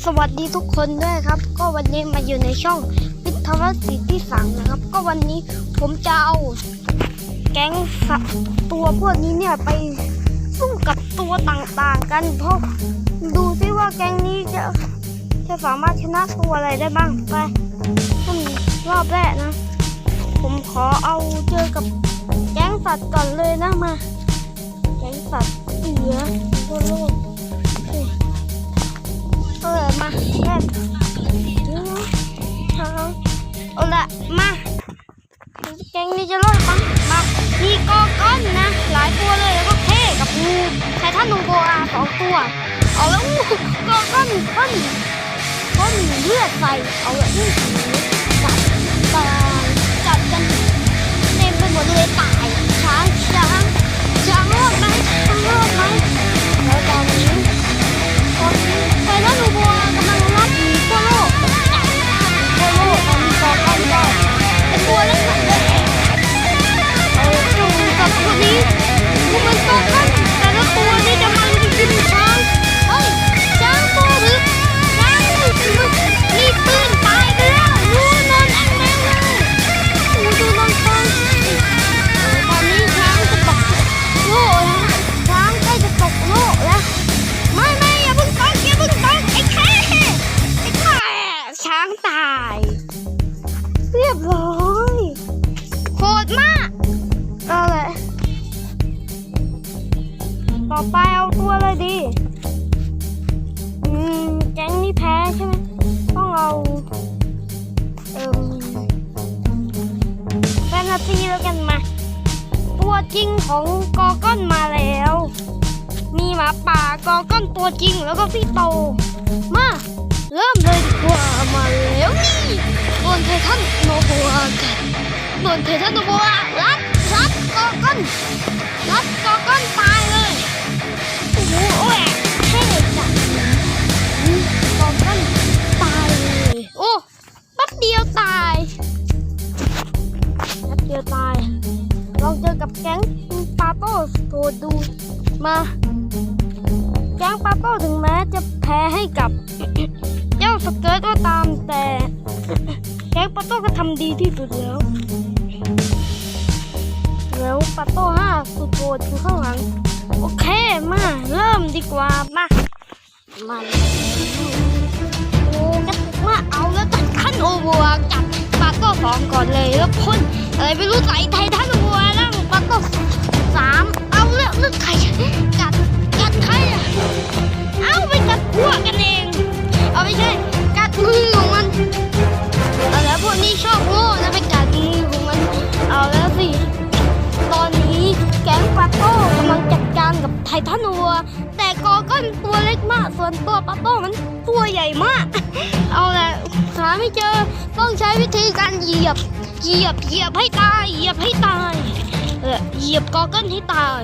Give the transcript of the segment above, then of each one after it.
สวัสดีทุกคนด้วยครับ ก็วันนี้มาอยู่ในช่องพิทวสิทธิสังนะครับ ก็วันนี้ผมจะเอาแก๊งสัตว์ตัวพวกนี้เนี่ยไปสู้กับตัวต่างๆกันเพราะดูซิว่าแก๊งนี้จะจะสามารถชนะตัวอะไรได้บ้างไปขึ้นรอบแรกนะ ผมขอเอาเจอกับแก๊งสัตว์ก่อนเลยนะมา แก๊งสัตว์เหลือทั่วโลก นนะ หลายตัวเลยแล้วก็เท่กับงูไททันนูโบอาสองตัว เอาแล้วอู้กอก้อนก้นก้นเลือดใส่เอาและนี่จัดตาจัดกันเต็มไปหมดเลยตายช้างช้างช้างรอดไหมช้างรอดไหมแล้วตอนนี้ตอนนี้ไททันนูโก นตาซีแล้วกันมา ตัวจริงของกอก้อนมาแล้ว มีหมาป่ากอก้อนตัวจริงแล้วก็พี่โต มาเริ่มเลยดีกว่ามาแล้วนี่โดนไททันโนโบอากันโดนเททันโนโบะรัดรัดกอก้อนรัดกอก้อนตายเลยโอ้โหโอ้ยเท่จังอืมกอก้อนตายเลยโอ้แป๊บเดียวตาย ดียวตาย ลองเจอกับแก๊งปาโต้โทดูมา แก๊งปาโต้ถึงแม้จะแพ้ให้กับ เจ้าสเกิร์ตก็ตามแต่ แก๊งปาโต้ก็ทำดีที่สุดแล้ว แล้วปัตโต้ห้าสุดโหดอยู่ข้างหลัง โอเคมา เริ่มดีกว่ามามาโอ้กระตุกมาเอาแล้วตัดขั้นโอเวอร์จับปัตโต้สองก่อนเลยแล้วพ่น อะไรไม่รู้ใส่ไททันโอเวร์นั่งปัตโต้สามเอาแล้วนึกใครกัดกัดใครอะเอาไปกัดพวกกันเอง เอาไม่ใช่กัดมือของมันเอาแล้วพวกนี้ชอบโง่นะไปกัดมือของมัน เอาแล้วสิ ตอนนี้แก๊งปาโต้กำลังจัดการกับไททันวัวแต่กอก้อนตัวเล็กมาก ส่วนตัวปาโต้มันตัวใหญ่มาก เอาแหละหาไม่เจอต้องใช้วิธีการเหยียบ เหยียบเหยียบให้ตายเหยียบให้ตายเออเหยียบกอก้อนให้ตาย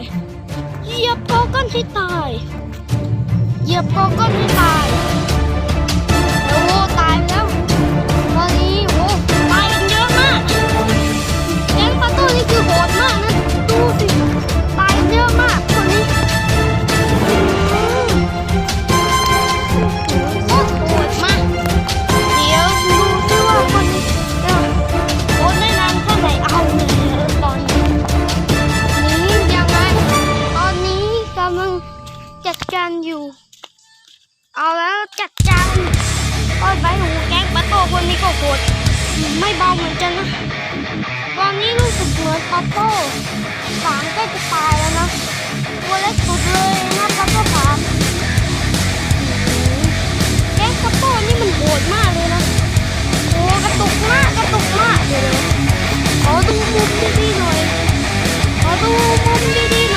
เหยียบกอก้อนให้ตายเหยียบกอก้อนให้ตาย ก็โหดไม่เบาเหมือนกันนะ ตอนนี้รู้สึกเหมือนปัปโป้สามใกล้จะตายแล้วนะ ตัวเล็กสุดเลยนะปัปโป้สามแก๊งปัปโป้นี่มันโหดมากเลยนะ โอ้กระตุกมากกระตุกมากเลยนะขอดูมุมดีๆหน่อย ขอดูมุมดีๆ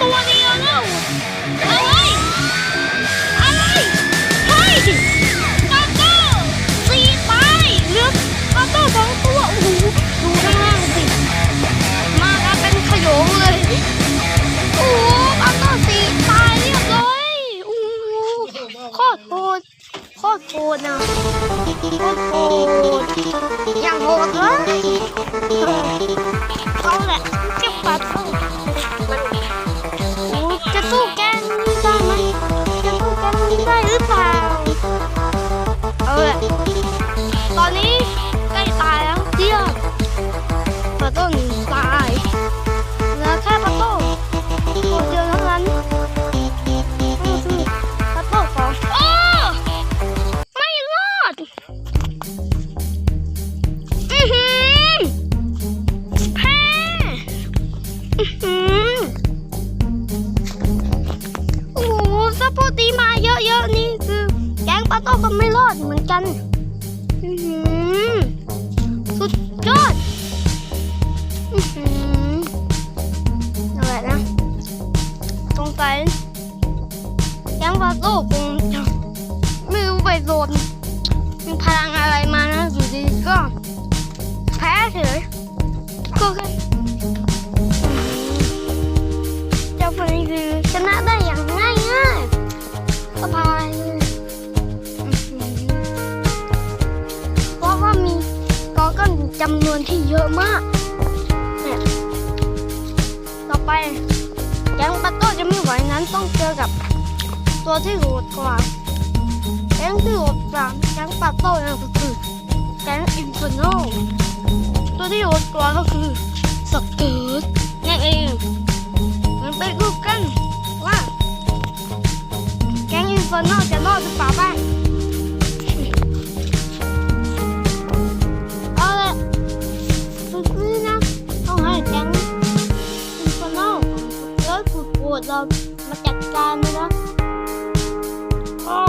ตัวเดียวแล้วอะไรอะไรเฮ้ยกาโต้สี่ตายเหลือกาโต้สองตัวโอ้โหดูข้างล่างสิมากันเป็นขโยงเลยโอ้โหกาโต้สี่ตายเรียบร้อยโอ้โหโคตรโหดโคตรโหดนะโคตรโหดย่างโหดเลยเอาแหละเก็บปัดเอา เยอะๆนี่คือแก๊งปาโต้ก็ไม่รอดเหมือนกันสุดยอดอือหืออะไรนะสงสัยแก๊งปาโต้คงไม่รู้ไปโดนมีพลังอะไรมานะอยู่ดีก็แพ้เฉยก็แค่เจ้าคนนี้คือชนะ จำนวนที่เยอะมากเนี่ยต่อไปแก๊งปัตโต้จะไม่ไหวนั้นต้องเจอกับตัวที่โหดกว่าแก๊งที่โหดกว่าแก๊งปัตโต้นั่นก็คือแก๊งอินฟ r โนตัวที่โหดกว่าก็คือสเกิร์ตนั่นเองมันไปดูกันว่าแก๊งอินฟ r โนจะ มาจัดการเลยนะอ้อ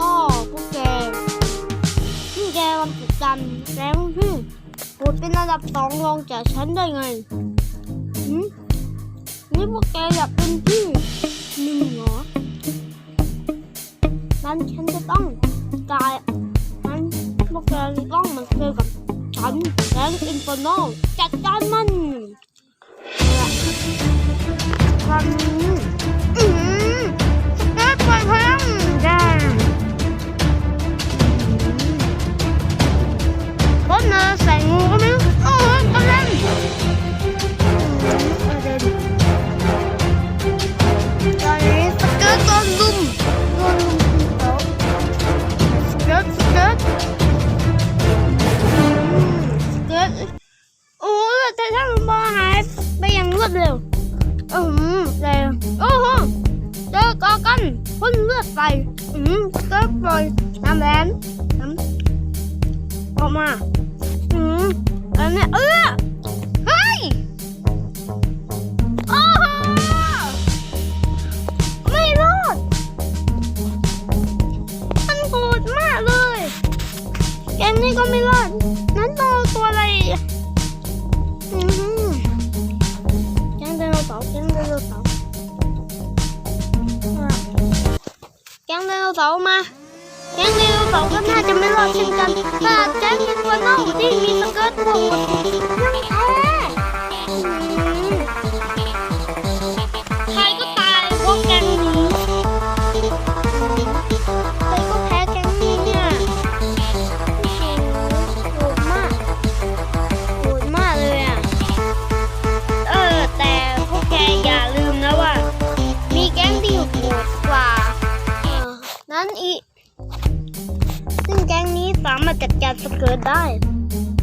อ้อพวกแกพี่แกวันติดกันแล้วพี่โหดเป็นระดับสองรองจากฉันได้ไงหืมนี่พวกแกอยากเป็นพี่หนึ่งเหรอนั้นฉันจะต้องกายนั้นพวกแกจะต้องมาเจอกับฉันแรงอินฟอร์โนจัดการมัน ก็ไม่รอด นั้นโตตัวอะไรอะอืมแกงเดินเสาร์แกงเดินเสาร์อะแกงไดโนเสาร์มาแก๊งนิวสองก็น่าจะไม่รอดเช่นกันแต่แก๊งอินฟอร์โนที่มีสเกิร์ตโหด จัดการสเกิร์ตได้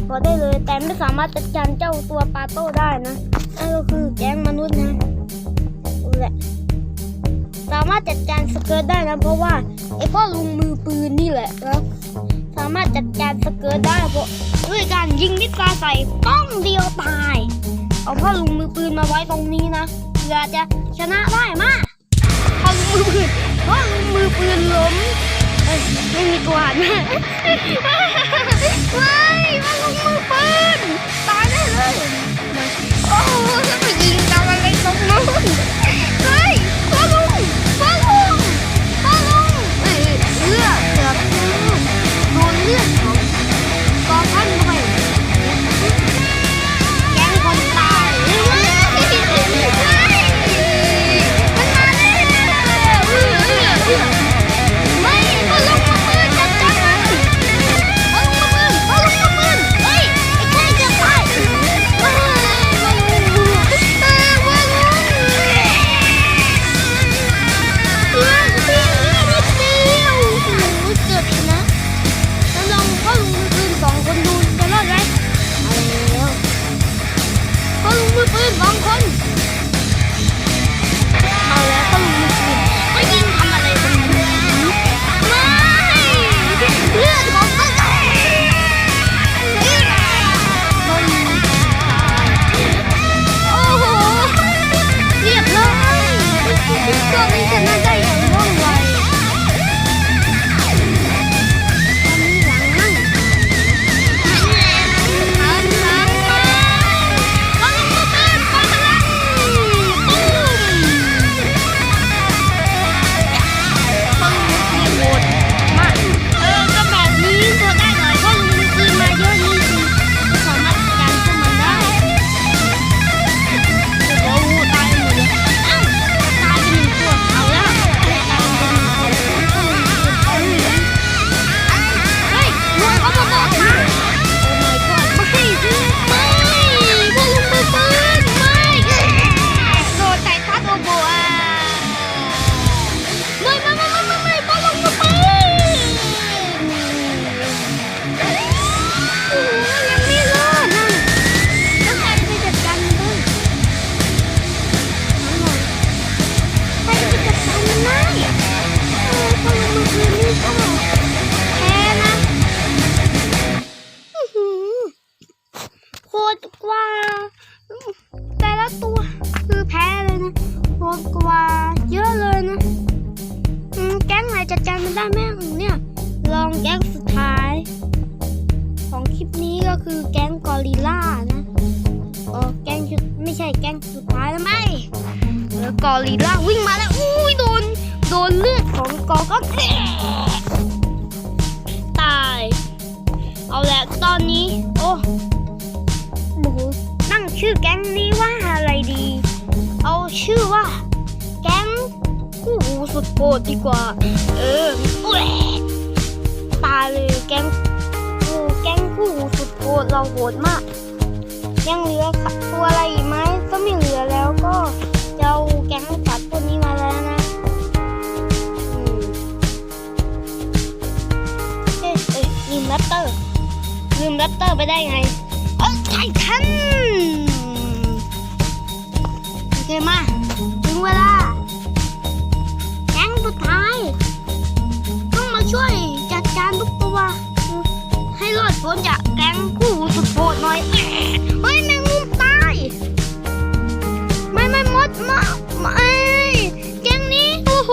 พอได้เลยแต่ไม่สามารถจัดการเจ้าตัวปาโต้ได้นะนั่นก็คือแก๊งมนุษย์นะนั่นแหละสามารถจัดการสเกิร์ตได้นะเพราะว่าไอ้พ่อลุงมือปืนนี่แหละนะสามารถจัดการสเกิร์ตได้เพราะด้วยการยิงมิสไซใส่ป้องเดียวตาย เอาพ่อลุงมือปืนมาไว้ตรงนี้นะเพื่อจะชนะได้มาพ่อลุงมือปืนพ่อลุงมือปืนล้ม ไม่มีกวาดนะว้ายมันลงมือปืนตายได้เลย โอ้ยไปยิง แพ้เลยนะโหดกว่าเยอะเลยนะแก๊งไหนจัดการมันได้ไหมเนี่ย ลองแก๊งสุดท้าย ของคลิปนี้ก็คือแก๊งกอริล่านะเออแก๊งชุดไม่ใช่แก๊งสุดท้ายแล้วไม่เออกอริล่าวิ่งมาแล้วอุ้ยโดนโดนเลือดของกอก็ตกตาย เอาละตอนนี้ โอ้โหตั้งชื่อแก๊งนี้ หูสุดโหดดีกว่า เออตายเลยแก๊งคู่แก๊งคู่สุดโหดเราโหดมาก ยังเหลือตัวอะไรอีกไหมก็ไม่เหลือแล้วก็จะเอาแก๊งสัตว์ตัวนี้มาแล้วนะเอ๊ะเอ๊ะลืมแรปเตอร์ลืมแรปเตอร์ไปได้ไงเออไททันโอเคมาถึงเวลา สุดท้าย ต้องมาช่วยจัดการทุกตัว ให้รอดพ้นจากแก๊งคู่สุดโหดหน่อยเฮ้ยแมงมุมตาย ไม่ไม่มดมาไม่แก๊งนี้ โอ้โห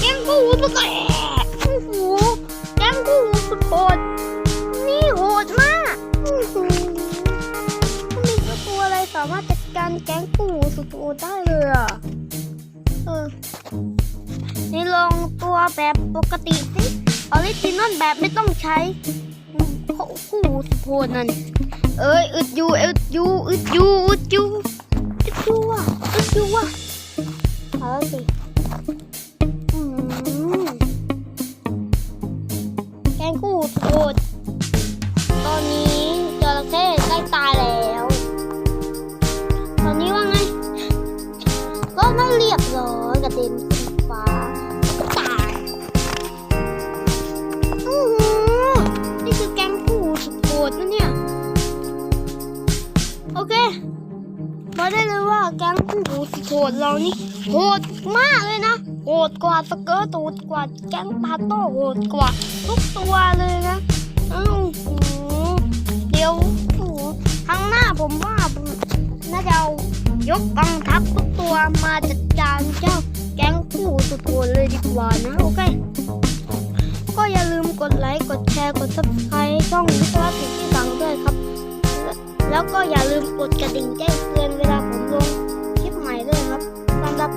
แก๊งคู่หูสุดแหม่โอ้โหแก๊งคู่สุดโหดนี่โหดมากมีตัวอะไรสามารถจัดการแก๊งคู่สุดโหดได้เลยอะ นี่ลงตัวแบบปกติสิออริจินอลแบบไม่ต้องใช้คู่คู่หูสุดโพนั่นเอ้ยอึดอยู่อึดอยู่อึดอยู่อึดอยู่อึดอยู่อะอึดอยู่อะเอาละสิแกงคู่สโพด ดโหดนะเนี่ย โอเคบอกได้เลยว่าแก๊งผู้หูสุดโหดเรานี่โหดมากเลยนะโหดกว่าสเกิร์ตโหดกว่าแก๊งปาโต้โหดกว่าทุกตัวเลยนะอ้าวเดี๋ยวโหครั้งหน้าผมว่าผมน่าจะเอายกกองทัพทุกตัวมาจัดการเจ้าแก๊งผู้สุดโหดเลยดีกว่านะโอเค ก็อย่าลืมกดไลค์กดแชร์กด subscribe ช่องวิศวะติดที่ฟังด้วยครับ แล้วก็อย่าลืมกดกระดิ่งแจ้งเตือนเวลาผมลงคลิปใหม่ด้วยครับสำหรับ